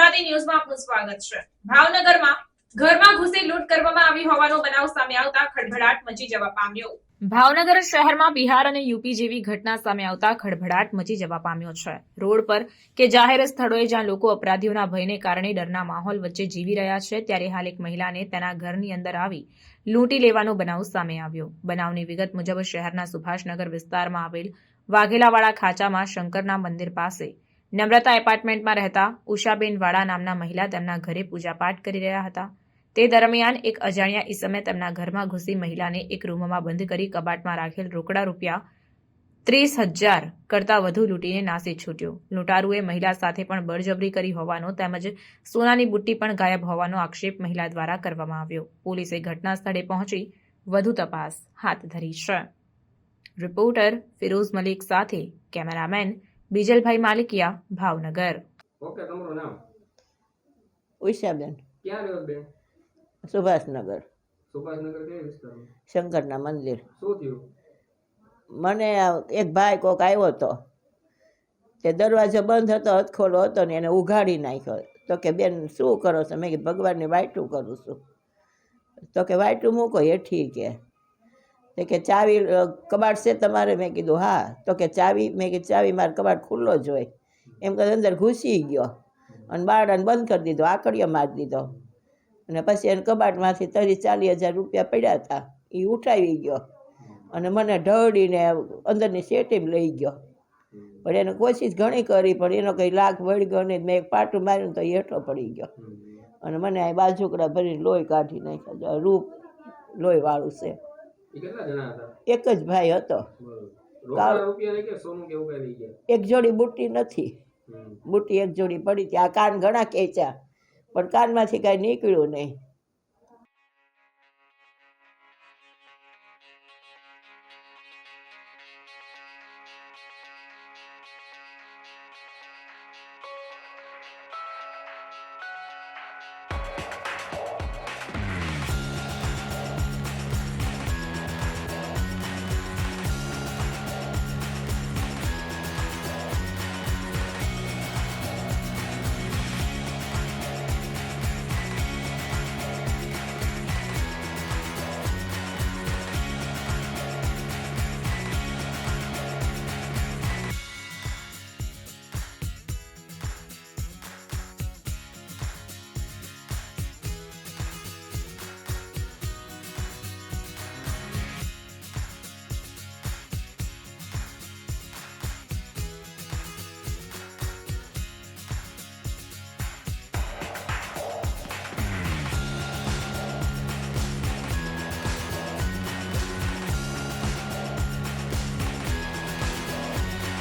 ગુજરાતી ન્યૂઝમાં આપનું સ્વાગત છે. ભાવનગરમાં ઘરમાં ઘૂસી લૂંટ કરવામાં આવી હોવાનો બનાવ સામે આવતા ખળભળાટ મચી જવા પામ્યો. ભાવનગર શહેરમાં બિહાર અને યુપી જેવી ઘટના સામે આવતા ખળભળાટ મચી જવા પામ્યો છે. રોડ પર કે જાહેર સ્થળોએ જ્યાં લોકો અપરાધીઓના ભયને કારણે ડરના માહોલ વચ્ચે જીવી રહ્યા છે, ત્યારે હાલ એક મહિલાને તેના ઘરની અંદર આવી લૂંટી લેવાનો બનાવ સામે આવ્યો. બનાવની વિગત મુજબ શહેરના સુભાષનગર વિસ્તારમાં આવેલ વાઘેલાવાળા ખાંચામાં શંકરના મંદિર પાસે નમ્રતા એપાર્ટમેન્ટમાં રહેતા ઉષાબેન વાળા નામના મહિલા તેમના ઘરે પૂજાપાઠ કરી રહ્યા હતા. તે દરમિયાન એક અજાણ્યા ઈસમે તેમના ઘરમાં ઘૂસી મહિલાને એક રૂમમાં બંધ કરી કબાટમાં રાખેલ રોકડા રૂપિયા ત્રીસ હજાર કરતાં વધુ લૂંટીને નાસી છૂટ્યો. લૂંટારુએ મહિલા સાથે પણ બળજબરી કરી હોવાનો તેમજ સોનાની બુટ્ટી પણ ગાયબ હોવાનો આક્ષેપ મહિલા દ્વારા કરવામાં આવ્યો. પોલીસે ઘટના સ્થળે પહોંચી વધુ તપાસ હાથ ધરી છે. રિપોર્ટર ફિરોઝ મલિક સાથે કેમેરામેન બીજલભાઈ માલિકિયા ભાવનગર. ઓકે તમારું નામ? ઉષાબેન. ક્યાં રહ્યો બેન? સુભાષનગર. સુભાષનગર કયા વિસ્તારમાં? શંકરના મંદિર. શું થયું? મને એક ભાઈ કોક આવ્યો હતો. તે દરવાજો બંધ હતો હથખોલો હતો ને એને ઉઘાડી નાખ્યો. તો કે બેન શું કરો છો? મેં કીધું ભગવાનની વાયટું કરું છું. તો કે વાયટું મૂકો એ ઠીક કે તે કે ચાવી કબાટ છે તમારે? મેં કીધું, હા. તો કે ચાવી, મેં કીધું, ચાવી, મારે કબાટ ખુલ્લો જ હોય. એમ કરી અંદર ઘૂસી ગયો અને બારડાને બંધ કરી દીધો, આકડીઓ મારી દીધો. અને પછી એને કબાટમાંથી તરી ચાલીસ હજાર રૂપિયા પડ્યા હતા. એ ઉઠાવી ગયો અને મને ઢળીને અંદરની સેટીમ લઈ ગયો. પણ એને કોશિશ ઘણી કરી, પણ એનો કંઈ લાગ વળગ્યો નહીં. મેં એક પાટું માર્યું તો એ હેઠો પડી ગયો. અને મને આ બાજુકડા ભરીને લોહી કાઢી નાખ્યા. રૂપ લોહીવાળું છે. એક જ ભાઈ હતો. એક જોડી બુટ્ટી નથી. બુટ્ટી એક જોડી પડી હતી. આ કાન ઘણા ખેંચ્યા. પણ કાનમાંથી કાંઈ નીકળ્યું નહીં.